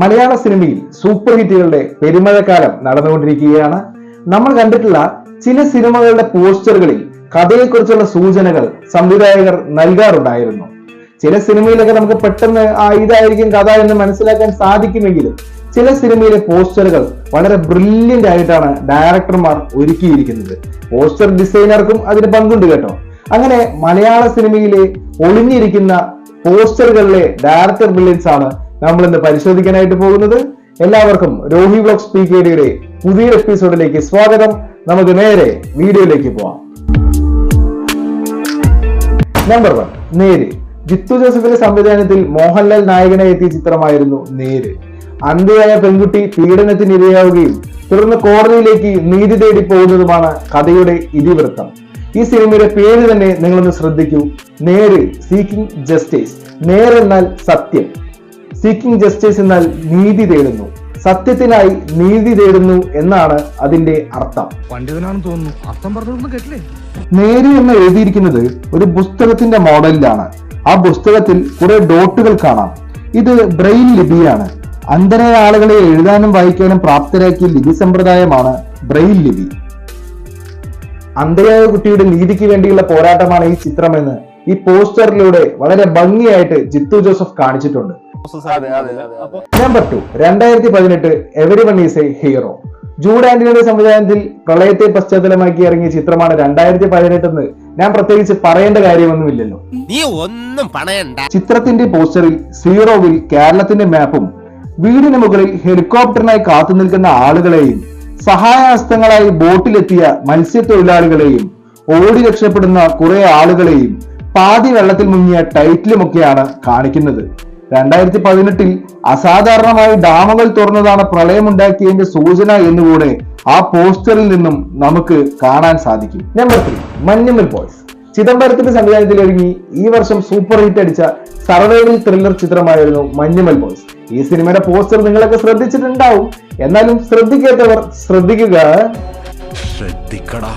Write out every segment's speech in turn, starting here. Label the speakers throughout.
Speaker 1: മലയാള സിനിമയിൽ സൂപ്പർ ഹിറ്റുകളുടെ പെരുമഴക്കാലം നടന്നുകൊണ്ടിരിക്കുകയാണ്. നമ്മൾ കണ്ടിട്ടുള്ള ചില സിനിമകളുടെ പോസ്റ്ററുകളിൽ കഥയെക്കുറിച്ചുള്ള സൂചനകൾ സംവിധായകർ നൽകാറുണ്ടായിരുന്നു. ചില സിനിമയിലൊക്കെ നമുക്ക് പെട്ടെന്ന് ആ ഇതായിരിക്കും കഥ എന്ന് മനസ്സിലാക്കാൻ സാധിക്കുമെങ്കിലും ചില സിനിമയിലെ പോസ്റ്ററുകൾ വളരെ ബ്രില്യന്റ് ആയിട്ടാണ് ഡയറക്ടർമാർ ഒരുക്കിയിരിക്കുന്നത്. പോസ്റ്റർ ഡിസൈനർക്കും അതിന് പങ്കുണ്ട് കേട്ടോ. അങ്ങനെ മലയാള സിനിമയിലെ ഒളിഞ്ഞിരിക്കുന്ന പോസ്റ്ററുകളിലെ ഡയറക്ടർ ബ്രില്യൻസ് ആണ് നമ്മൾ ഇന്ന് പരിശോധിക്കാനായിട്ട് പോകുന്നത് എല്ലാവർക്കും രോഹി വ്ലോഗ് സ്പീക്കേഡിയുടെ പുതിയ എപ്പിസോഡിലേക്ക് സ്വാഗതം. നമുക്ക് നേരെ വീഡിയോയിലേക്ക് പോവാം. നമ്പർ വൺ നേര്. ജിത്തു ജോസഫിന്റെ സംവിധാനത്തിൽ മോഹൻലാൽ നായകനെ എത്തിയ ചിത്രമായിരുന്നു നേര്. അന്ധയായ പെൺകുട്ടി പീഡനത്തിന് ഇരയാവുകയും തുടർന്ന് കോടതിയിലേക്ക് നീതി തേടി പോകുന്നതുമാണ് കഥയുടെ ഇതിവൃത്തം. ഈ സിനിമയുടെ പേര് തന്നെ നിങ്ങളൊന്ന് ശ്രദ്ധിക്കൂ. നേര് സീക്കിംഗ് ജസ്റ്റിസ് നേർ എന്നാൽ സത്യം. സീക്കിംഗ് ജസ്റ്റിസ് എന്നാൽ നീതി തേടുന്നു. സത്യത്തിനായി നീതി തേടുന്നു എന്നാണ് അതിന്റെ അർത്ഥം.
Speaker 2: പണ്ഡിതനാണെന്ന് തോന്നുന്നു. അർത്ഥം പറഞ്ഞൊന്നും കേട്ടില്ലേ?
Speaker 1: നേരി എന്ന് എഴുതിയിരിക്കുന്നത് ഒരു പുസ്തകത്തിന്റെ മോഡലിലാണ്. ആ പുസ്തകത്തിൽ കുറെ ഡോട്ടുകൾ കാണാം. ഇത് ബ്രെയിൻ ലിപിയാണ്. അന്ധരായ ആളുകളെ എഴുതാനും വായിക്കാനും പ്രാപ്തരാക്കിയ ലിപി സമ്പ്രദായമാണ് ബ്രെയിൻ ലിപി. അന്ധയായ കുട്ടിയുടെ നീതിക്ക് വേണ്ടിയുള്ള പോരാട്ടമാണ് ഈ ചിത്രമെന്ന് ഈ പോസ്റ്ററിലൂടെ വളരെ ഭംഗിയായിട്ട് ജിത്തു ജോസഫ് കാണിച്ചിട്ടുണ്ട്. നമ്പർ ടു രണ്ടായിരത്തി പതിനെട്ട് everyone is a hero Jude ആന്റണിയുടെ സംവിധാനത്തിൽ പ്രളയത്തെ പശ്ചാത്തലമാക്കി ഇറങ്ങിയ ചിത്രമാണ് രണ്ടായിരത്തി പതിനെട്ടെന്ന് ഞാൻ പ്രത്യേകിച്ച് പറയേണ്ട കാര്യമൊന്നുമില്ലല്ലോ.
Speaker 3: നീ ഒന്നും പറയണ്ട
Speaker 1: ചിത്രത്തിന്റെ പോസ്റ്ററിൽ സീറോവിൽ കേരളത്തിന്റെ മാപ്പും വീടിന് മുകളിൽ ഹെലികോപ്റ്ററിനായി കാത്തു നിൽക്കുന്ന ആളുകളെയും സഹായഹസ്തങ്ങളായി ബോട്ടിലെത്തിയ മത്സ്യത്തൊഴിലാളികളെയും ഓടി രക്ഷപ്പെടുന്ന കുറെ ആളുകളെയും പാതി വെള്ളത്തിൽ മുങ്ങിയ ടൈറ്റിലുമൊക്കെയാണ് കാണിക്കുന്നത്. രണ്ടായിരത്തി പതിനെട്ടിൽ അസാധാരണമായി ഡാമുകൾ തുറന്നതാണ് പ്രളയമുണ്ടാക്കിയതിന്റെ സൂചന എന്നുകൂടെ ആ പോസ്റ്ററിൽ നിന്നും നമുക്ക് കാണാൻ സാധിക്കും. നമ്പർ ത്രീ മഞ്ഞമ്മൽ ബോയ്സ് ചിദംബരത്തിന്റെ സംവിധാനത്തിൽ ഒരുങ്ങി ഈ വർഷം സൂപ്പർ ഹിറ്റ് അടിച്ച സർവൈവൽ ത്രില്ലർ ചിത്രമായിരുന്നു മഞ്ഞുമൽ ബോയ്സ് ഈ സിനിമയുടെ പോസ്റ്റർ നിങ്ങളൊക്കെ ശ്രദ്ധിച്ചിട്ടുണ്ടാവും. എന്നാലും ശ്രദ്ധിക്കാത്തവർ ശ്രദ്ധിക്കുക.
Speaker 2: ശ്രദ്ധിക്കടാ.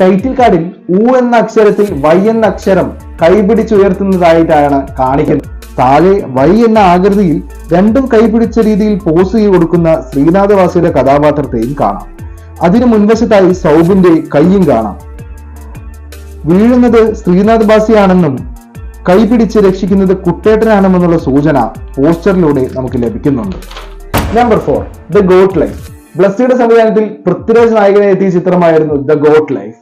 Speaker 1: ടൈറ്റിൽ കാർഡിൽ ഊ എന്ന അക്ഷരത്തിൽ വൈ എന്ന അക്ഷരം കൈപിടിച്ചുയർത്തുന്നതായിട്ടാണ് കാണിക്കുന്നത്. താഴെ വൈ എന്ന ആകൃതിയിൽ രണ്ടും കൈപിടിച്ച രീതിയിൽ പോസ് ചെയ്ത് കൊടുക്കുന്ന ശ്രീനാഥവാസിയുടെ കഥാപാത്രത്തെയും കാണാം. അതിനു മുൻവശത്തായി സൗബിന്റെ കൈയും കാണാം. വീഴുന്നത് ശ്രീനാഥ് ബാസിയാണെന്നും കൈപിടിച്ച് രക്ഷിക്കുന്നത് കുട്ടേട്ടനാണെന്നുള്ള സൂചന പോസ്റ്ററിലൂടെ നമുക്ക് ലഭിക്കുന്നുണ്ട്. Number four the goat life ബ്ലസ്സിയുടെ സംവിധാനത്തിൽ പൃഥ്വിരാജ് നായകനായി എത്തിയ ചിത്രമായിരുന്നു ദ ഗോട്ട് ലൈഫ്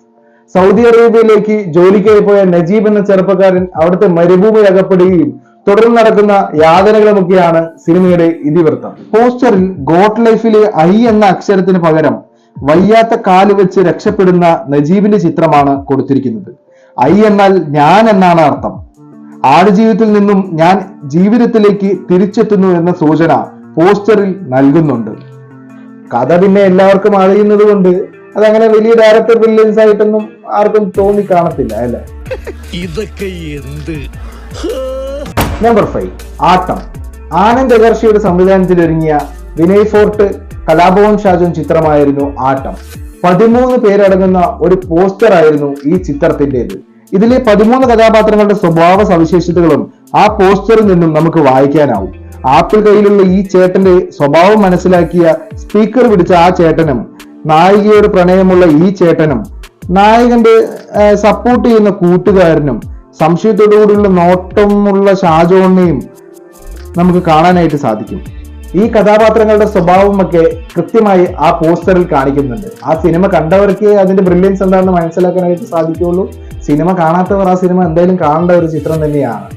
Speaker 1: സൗദി അറേബ്യയിലേക്ക് ജോലിക്കായി പോയ നജീബ് എന്ന ചെറുപ്പക്കാരൻ അവിടുത്തെ മരുഭൂമി അകപ്പെടുകയും തുടർന്ന് നടക്കുന്ന യാതനകളുമൊക്കെയാണ് സിനിമയുടെ ഇതിവൃത്തം. പോസ്റ്ററിൽ ഗോട്ട് ലൈഫിലെ ഐ എന്ന അക്ഷരത്തിന് പകരം വയ്യാത്ത കാൽ വെച്ച് രക്ഷപ്പെടുന്ന നജീബിന്റെ ചിത്രമാണ് കൊടുത്തിരിക്കുന്നത്. ഐ എന്നാൽ ഞാൻ എന്നാണ് അർത്ഥം. ആടുജീവിതത്തിൽ നിന്നും ഞാൻ ജീവിതത്തിലേക്ക് തിരിച്ചെത്തുന്നു എന്ന സൂചന പോസ്റ്ററിൽ നൽകുന്നുണ്ട്. കഥ പിന്നെ എല്ലാവർക്കും അറിയുന്നത് കൊണ്ട് അതങ്ങനെ വലിയ ഡയറക്ടർ വില്ലൻസ് ആയിട്ടൊന്നും ആർക്കും തോന്നി കാണത്തില്ല അല്ലേ?
Speaker 2: ഇതൊക്കെ എന്ത്?
Speaker 1: Number five Aattam. ആനന്ദ് അഗർഷിയുടെ സംവിധാനത്തിൽ ഒരുങ്ങിയ വിനയ് ഫോർട്ട് കലാഭവൻ ഷാജോൻ ചിത്രമായിരുന്നു ആട്ടം. പതിമൂന്ന് പേരടങ്ങുന്ന ഒരു പോസ്റ്റർ ആയിരുന്നു ഈ ചിത്രത്തിന്റേത് ഇതിലെ പതിമൂന്ന് കഥാപാത്രങ്ങളുടെ സ്വഭാവ സവിശേഷതകളും ആ പോസ്റ്ററിൽ നിന്നും നമുക്ക് വായിക്കാനാവും. ആപ്പിൾ കയ്യിലുള്ള ഈ ചേട്ടന്റെ സ്വഭാവം മനസ്സിലാക്കിയ സ്പീക്കർ പിടിച്ച ആ ചേട്ടനും നായികയോട് പ്രണയമുള്ള ഈ ചേട്ടനും നായകന്റെ സപ്പോർട്ട് ചെയ്യുന്ന കൂട്ടുകാരനും സംശയത്തോടുകൂടിയുള്ള നോട്ടമുള്ള ഷാജോണിനെയും നമുക്ക് കാണാനായിട്ട് സാധിക്കും. ഈ കഥാപാത്രങ്ങളുടെ സ്വഭാവമൊക്കെ കൃത്യമായി ആ പോസ്റ്ററിൽ കാണിക്കുന്നുണ്ട്. ആ സിനിമ കണ്ടവർക്ക് അതിന്റെ ബ്രില്യൻസ് എന്താണെന്ന് മനസ്സിലാക്കാനായിട്ട് സാധിക്കുള്ളൂ സിനിമ കാണാത്തവർ ആ സിനിമ എന്തായാലും കാണേണ്ട ഒരു ചിത്രം തന്നെയാണ്.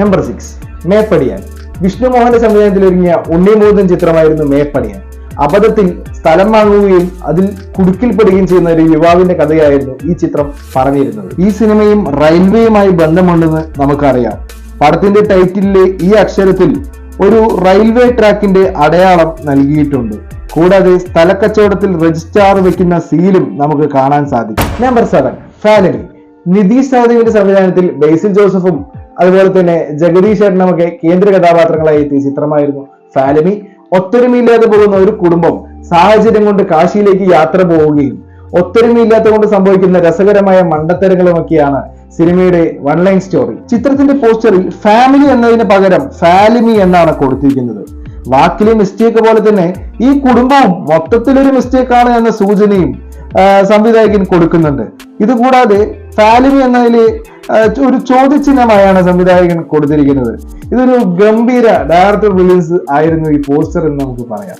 Speaker 1: Number six Meppadiyan. വിഷ്ണു മോഹന്റെ സംവിധാനത്തിൽ ഒരുങ്ങിയ ഉണ്ണിമൂതൻ ചിത്രമായിരുന്നു മേപ്പടിയാൻ. അബദ്ധത്തിൽ സ്ഥലം വാങ്ങുകയും അതിൽ കുടുക്കിൽപ്പെടുകയും ചെയ്യുന്ന ഒരു യുവാവിന്റെ കഥയായിരുന്നു ഈ ചിത്രം പറഞ്ഞിരുന്നത്. ഈ സിനിമയും റെയിൽവേയുമായി ബന്ധമുണ്ടെന്ന് നമുക്കറിയാം. പടത്തിന്റെ ടൈറ്റിലെ ഈ അക്ഷരത്തിൽ ഒരു റെയിൽവേ ട്രാക്കിന്റെ അടയാളം നൽകിയിട്ടുണ്ട്. കൂടാതെ സ്ഥലക്കച്ചവടത്തിൽ രജിസ്ട്രാർ വെക്കുന്ന സീലും നമുക്ക് കാണാൻ സാധിക്കും. നമ്പർ സെവൻ ഫാലനി നിതീഷ് സഹദേവിന്റെ സംവിധാനത്തിൽ ബേസിൽ ജോസഫും അതുപോലെ തന്നെ ജഗദീഷ് ചേട്ടനുമൊക്കെ കേന്ദ്ര കഥാപാത്രങ്ങളായി എത്തിയ ചിത്രമായിരുന്നു ഫാലമി. ഒത്തൊരുമയില്ലാതെ പോകുന്ന ഒരു കുടുംബം സാഹചര്യം കൊണ്ട് കാശിയിലേക്ക് യാത്ര പോവുകയും ഒത്തൊരുമയില്ലാത്ത കൊണ്ട് സംഭവിക്കുന്ന രസകരമായ മണ്ടത്തരങ്ങളുമൊക്കെയാണ് സിനിമയുടെ വൺ ലൈൻ സ്റ്റോറി ചിത്രത്തിന്റെ പോസ്റ്ററിൽ ഫാമിലി എന്നതിന് പകരം ഫാലിമി എന്നാണ് കൊടുത്തിരിക്കുന്നത്. വാക്കിലെ മിസ്റ്റേക്ക് പോലെ തന്നെ ഈ കുടുംബവും മൊത്തത്തിലൊരു മിസ്റ്റേക്ക് ആണ് എന്ന സൂചനയും സംവിധായകൻ കൊടുക്കുന്നുണ്ട്. ഇതുകൂടാതെ ഫാലിമി എന്നതിൽ ഒരു ചോദ്യചിഹ്നമായാണ് സംവിധായകൻ കൊടുത്തിരിക്കുന്നത്. ഇതൊരു ഗംഭീര ഡയറക്ടർ റിലീസ് ആയിരുന്നു ഈ പോസ്റ്റർ എന്ന് നമുക്ക് പറയാം.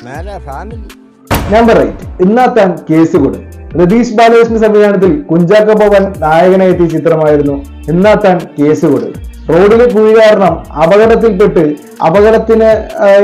Speaker 1: നമ്പർ എയ്റ്റ് ഇന്നാത്താൻ കേസുകൂട് രതീഷ് ബാലകൃഷ്ണൻ സംവിധാനത്തിൽ കുഞ്ചാക്ക ബോബൻ നായകനായെത്തിയ ചിത്രമായിരുന്നു ഇന്നാത്താൻ കേസുകൂട് റോഡിലെ കുഴി കാരണം അപകടത്തിൽപ്പെട്ട് അപകടത്തിന്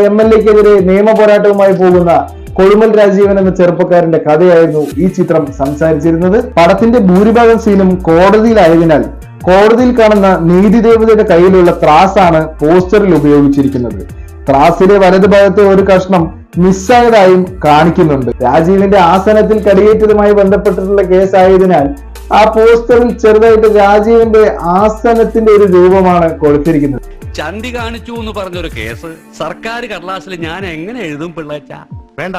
Speaker 1: എം എൽ എക്കെതിരെ നിയമ പോരാട്ടവുമായി പോകുന്ന കൊഴുമൽ രാജീവൻ എന്ന ചെറുപ്പക്കാരന്റെ കഥയായിരുന്നു ഈ ചിത്രം സംസാരിച്ചിരുന്നത്. പടത്തിന്റെ ഭൂരിഭാഗം സീനും കോടതിയിലായതിനാൽ കോടതിയിൽ കാണുന്ന നീതിദേവതയുടെ കയ്യിലുള്ള ത്രാസാണ് പോസ്റ്ററിൽ ഉപയോഗിച്ചിരിക്കുന്നത്. ത്രാസിലെ വലതുഭാഗത്തെ ഒരു കഷ്ണം മിസ്സായതായും കാണിക്കുന്നുണ്ട്. രാജീവിന്റെ ആസനത്തിൽ കടിയേറ്റതുമായി ബന്ധപ്പെട്ടിട്ടുള്ള കേസായതിനാൽ ആ പോസ്റ്ററിൽ ചെറുതായിട്ട് രാജീവിന്റെ ആസനത്തിന്റെ ഒരു രൂപമാണ് കൊടുത്തിരിക്കുന്നത്.
Speaker 4: ചന്തി കാണിച്ചു എന്ന് പറഞ്ഞൊരു കേസ് സർക്കാർ കടലാസിൽ ഞാൻ എങ്ങനെ എഴുതും പിള്ളേച്ച?
Speaker 2: വേണ്ട.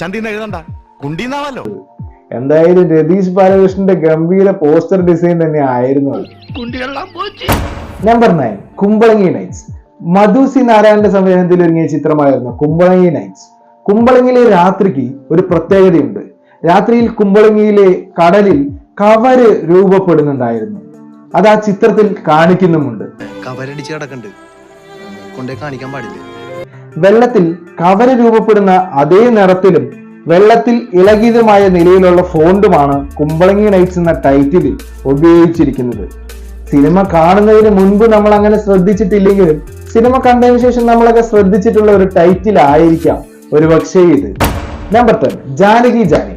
Speaker 2: ചന്തിന്ന് എഴുതണ്ട. കുണ്ടീന്നാവല്ലോ
Speaker 1: എന്തായാലും രതീഷ് ബാലകൃഷ്ണന്റെ ഗംഭീര പോസ്റ്റർ ഡിസൈൻ തന്നെ ആയിരുന്നു അത് number nine Kumbalangi nights Madhu C നാരായണന്റെ സംവിധാനത്തിൽ ഒരുങ്ങിയ ചിത്രമായിരുന്നു കുമ്പളങ്ങി നൈറ്റ്സ് കുമ്പളങ്ങിയിലെ രാത്രിക്ക് ഒരു പ്രത്യേകതയുണ്ട്. രാത്രിയിൽ കുമ്പളങ്ങിയിലെ കടലിൽ കവര് രൂപപ്പെടുന്നുണ്ടായിരുന്നു. അത് ആ ചിത്രത്തിൽ കാണിക്കുന്നുമുണ്ട്.
Speaker 5: കവരടിച്ച് കൊണ്ടേ കാണിക്കാൻ പാടില്ല.
Speaker 1: വെള്ളത്തിൽ കവര് രൂപപ്പെടുന്ന അതേ നിറത്തിലും വെള്ളത്തിൽ ഇളകിയതുമായ നിലയിലുള്ള ഫോണ്ടുമാണ് കുമ്പളങ്ങി നൈറ്റ്സ് എന്ന ടൈറ്റിലിൽ ഉപയോഗിച്ചിരിക്കുന്നത്. സിനിമ കാണുന്നതിന് മുൻപ് നമ്മൾ അങ്ങനെ ശ്രദ്ധിച്ചിട്ടില്ലെങ്കിലും സിനിമ കണ്ടതിന് ശേഷം നമ്മളൊക്കെ ശ്രദ്ധിച്ചിട്ടുള്ള ഒരു ടൈറ്റിൽ ആയിരിക്കാം. ഒരു പക്ഷേ ഇത്. Number ten Janaki Jaani.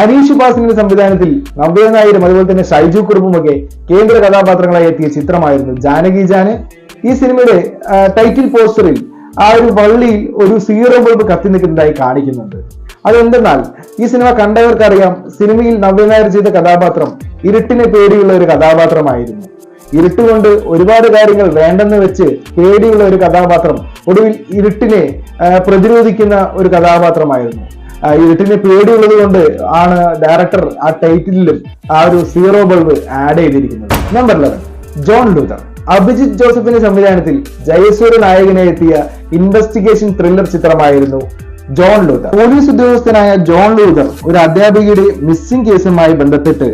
Speaker 1: Aneesh ഉപാസിന്റെ സംവിധാനത്തിൽ നവ്യ നായരും അതുപോലെ തന്നെ ഷൈജു കുറുപ്പുമൊക്കെ കേന്ദ്ര കഥാപാത്രങ്ങളായി എത്തിയ ചിത്രമായിരുന്നു ജാനകി ജാന്. ഈ സിനിമയുടെ ടൈറ്റിൽ പോസ്റ്ററിൽ ആ ഒരു വള്ളിയിൽ ഒരു സീറോ ബൾബ് കത്തി നിൽക്കുന്നതായി കാണിക്കുന്നുണ്ട്. അതെന്തെന്നാൽ ഈ സിനിമ കണ്ടവർക്കറിയാം സിനിമയിൽ നവ്യ നായർ ചെയ്ത കഥാപാത്രം ഇരുട്ടിനെ പേടിയുള്ള ഒരു കഥാപാത്രമായിരുന്നു. ഇരുട്ടുകൊണ്ട് ഒരുപാട് കാര്യങ്ങൾ വേണ്ടെന്ന് വെച്ച് പേടിയുള്ള ഒരു കഥാപാത്രം ഒടുവിൽ ഇരുട്ടിനെ പ്രതിരോധിക്കുന്ന ഒരു കഥാപാത്രമായിരുന്നു. ഇരുട്ടിനെ പേടിയുള്ളത് കൊണ്ട് ആണ് ഡയറക്ടർ ആ ടൈറ്റിലും ആ ഒരു സീറോ ബൾബ് ആഡ് ചെയ്തിരിക്കുന്നത്. Number eleven John Luther Abhijith ജോസഫിന്റെ സംവിധാനത്തിൽ ജയസൂര്യ നായകനെ എത്തിയ ഇൻവെസ്റ്റിഗേഷൻ ത്രില്ലർ ചിത്രമായിരുന്നു ജോൺ ലൂതർ പോലീസ് ഉദ്യോഗസ്ഥനായ ജോൺ ലൂതർ ഒരു അധ്യാപികയുടെ മിസ്സിംഗ് കേസുമായി ബന്ധപ്പെട്ട്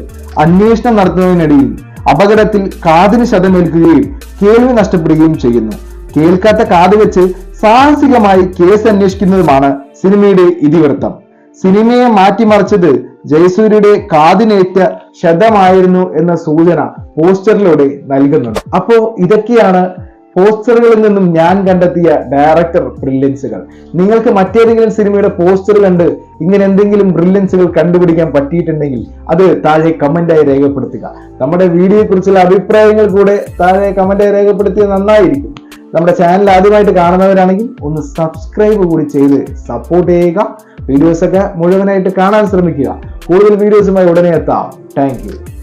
Speaker 1: അന്വേഷണം നടത്തുന്നതിനിടയിൽ അപകടത്തിൽ കാതിന് ശതമേൽക്കുകയും കേൾവി നഷ്ടപ്പെടുകയും ചെയ്യുന്നു. കേൾക്കാത്ത കാത് വെച്ച് സാഹസികമായി കേസ് അന്വേഷിക്കുന്നതുമാണ് സിനിമയുടെ ഇതിവൃത്തം. സിനിമയെ മാറ്റിമറിച്ചത് ജയസൂര്യയുടെ കാതിനേറ്റ ശതമായിരുന്നു എന്ന സൂചന പോസ്റ്ററിലൂടെ നൽകുന്നുണ്ട്. അപ്പോ ഇതൊക്കെയാണ് പോസ്റ്ററുകളിൽ നിന്നും ഞാൻ കണ്ടെത്തിയ ഡയറക്ടർ ബ്രില്യൻസുകൾ നിങ്ങൾക്ക് മറ്റേതെങ്കിലും സിനിമയുടെ പോസ്റ്റർ കണ്ട് ഇങ്ങനെ എന്തെങ്കിലും ബ്രില്യൻസുകൾ കണ്ടുപിടിക്കാൻ പറ്റിയിട്ടുണ്ടെങ്കിൽ അത് താഴെ കമന്റായി രേഖപ്പെടുത്തുക. നമ്മുടെ വീഡിയോയെക്കുറിച്ചുള്ള അഭിപ്രായങ്ങൾ കൂടെ താഴെ കമന്റായി രേഖപ്പെടുത്തിയത് നന്നായിരിക്കും. നമ്മുടെ ചാനൽ ആദ്യമായിട്ട് കാണുന്നവരാണെങ്കിൽ ഒന്ന് സബ്സ്ക്രൈബ് കൂടി ചെയ്ത് സപ്പോർട്ട് ചെയ്യുക. വീഡിയോസൊക്കെ മുഴുവനായിട്ട് കാണാൻ ശ്രമിക്കുക. കൂടുതൽ വീഡിയോസുമായി ഉടനെ എത്താം. താങ്ക്